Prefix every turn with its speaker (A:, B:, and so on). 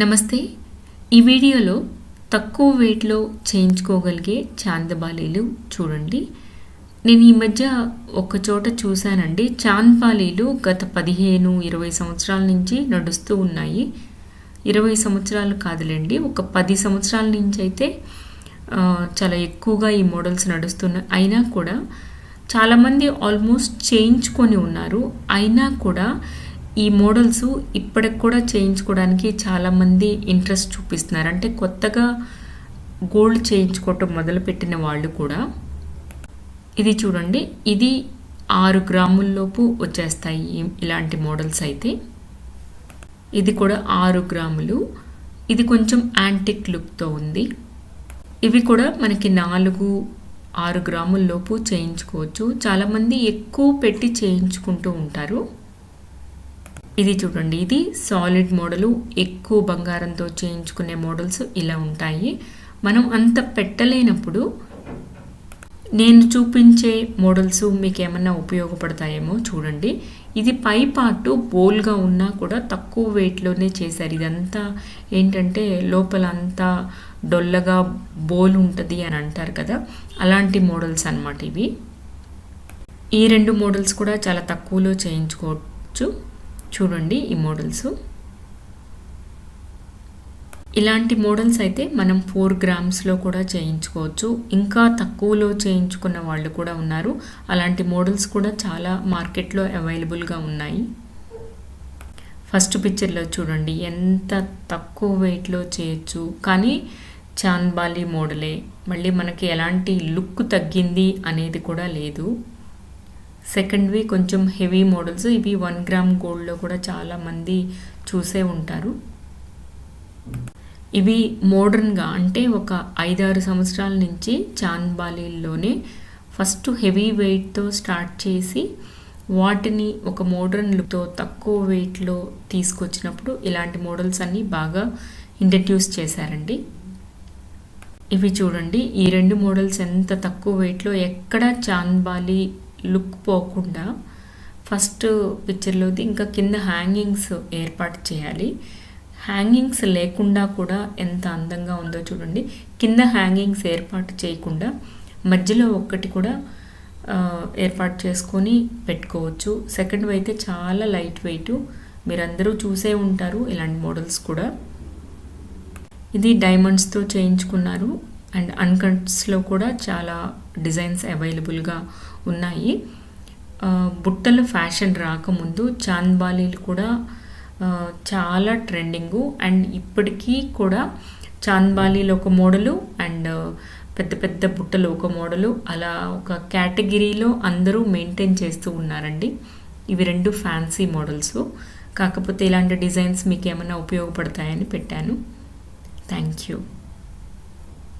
A: నమస్తే. ఈ వీడియోలో తక్కువ వెయిట్లో చేయించుకోగలిగే చాందబాలీలు చూడండి. నేను ఈ మధ్య ఒక చోట చూశానండి. చాందబాలీలు గత పదిహేను ఇరవై సంవత్సరాల నుంచి నడుస్తూ ఉన్నాయి. ఇరవై సంవత్సరాలు కాదులేండి ఒక పది సంవత్సరాల నుంచి అయితే చాలా ఎక్కువగా ఈ మోడల్స్ నడుస్తున్నాయి. అయినా కూడా చాలామంది ఆల్మోస్ట్ చేయించుకొని ఉన్నారు. అయినా కూడా ఈ మోడల్స్ ఇప్పటికి కూడా చేయించుకోవడానికి చాలామంది ఇంట్రెస్ట్ చూపిస్తున్నారు. అంటే కొత్తగా గోల్డ్ చేయించుకోవటం మొదలుపెట్టిన వాళ్ళు కూడా ఇది చూడండి. ఇది ఆరు గ్రాముల్లోపు వచ్చేస్తాయి ఇలాంటి మోడల్స్ అయితే. ఇది కూడా ఆరు గ్రాములు. ఇది కొంచెం యాంటిక్ లుక్తో ఉంది. ఇవి కూడా మనకి నాలుగు ఆరు గ్రాముల్లోపు చేయించుకోవచ్చు. చాలామంది ఎక్కువ పెట్టి చేయించుకుంటూ ఉంటారు. ఇది చూడండి ఇది సాలిడ్ మోడలు ఎక్కువ బంగారంతో చేయించుకునే మోడల్స్ ఇలా ఉంటాయి. మనం అంత పెట్టలేనప్పుడు నేను చూపించే మోడల్స్ మీకు ఏమన్నా ఉపయోగపడతాయేమో చూడండి. ఇది పై పార్ట్ బోల్గా ఉన్నా కూడా తక్కువ వెయిట్లోనే చేశారు. ఇదంతా ఏంటంటే లోపల అంతా డొల్లగా బోల్ ఉంటుంది అని అంటారు కదా అలాంటి మోడల్స్ అన్నమాట ఇవి. ఈ రెండు మోడల్స్ కూడా చాలా తక్కువలో చేయించుకోవచ్చు. చూడండి ఈ మోడల్స్. ఇలాంటి మోడల్స్ అయితే మనం ఫోర్ గ్రామ్స్లో కూడా చేయించుకోవచ్చు. ఇంకా తక్కువలో చేయించుకున్న వాళ్ళు కూడా ఉన్నారు. అలాంటి మోడల్స్ కూడా చాలా మార్కెట్లో అవైలబుల్గా ఉన్నాయి. ఫస్ట్ పిక్చర్లో చూడండి ఎంత తక్కువ వెయిట్లో చేయొచ్చు. కానీ చాంద్బాలి మోడలే. మళ్ళీ మనకి ఎలాంటి లుక్ తగ్గింది అనేది కూడా లేదు. సెకండ్వి కొంచెం హెవీ మోడల్స్ ఇవి వన్ గ్రామ్ గోల్డ్లో కూడా చాలామంది చూసే ఉంటారు. ఇవి మోడర్న్గా అంటే ఒక ఐదారు సంవత్సరాల నుంచి చాంద్బాలీల్లోనే ఫస్ట్ హెవీ వెయిట్తో స్టార్ట్ చేసి వాటిని ఒక మోడర్న్ లుక్తో తక్కువ వెయిట్లో తీసుకొచ్చినప్పుడు ఇలాంటి మోడల్స్ అన్నీ బాగా ఇంట్రడ్యూస్ చేశారండి. ఇవి చూడండి ఈ రెండు మోడల్స్ ఎంత తక్కువ వెయిట్లో ఎక్కడ చాంద్బాలి లుక్ పోకుండా ఫస్ట్ పిక్చర్లోది ఇంకా కింద హ్యాంగింగ్స్ ఏర్పాటు చేయాలి. హ్యాంగింగ్స్ లేకుండా కూడా ఎంత అందంగా ఉందో చూడండి. కింద హ్యాంగింగ్స్ ఏర్పాటు చేయకుండా మధ్యలో ఒక్కటి కూడా ఏర్పాటు చేసుకొని పెట్టుకోవచ్చు. సెకండ్ అయితే చాలా లైట్ వెయిట్ మీరందరూ చూసే ఉంటారు ఇలాంటి మోడల్స్ కూడా. ఇది డైమండ్స్తో చేయించుకున్నారు. అండ్ అన్కట్స్లో కూడా చాలా డిజైన్స్ అవైలబుల్గా ఉన్నాయి. బుట్టల ఫ్యాషన్ రాకముందు చాంద్బాలీలు కూడా చాలా ట్రెండింగు. అండ్ ఇప్పటికీ కూడా చాంద్బాలీలు ఒక మోడలు అండ్ పెద్ద పెద్ద బుట్టలు ఒక మోడలు. అలా ఒక కేటగిరీలో అందరూ మెయింటైన్ చేస్తూ ఉన్నారండి. ఇవి రెండు ఫ్యాన్సీ మోడల్స్. కాకపోతే ఇలాంటి డిజైన్స్ మీకు ఏమైనా ఉపయోగపడతాయని పెట్టాను. Thank you.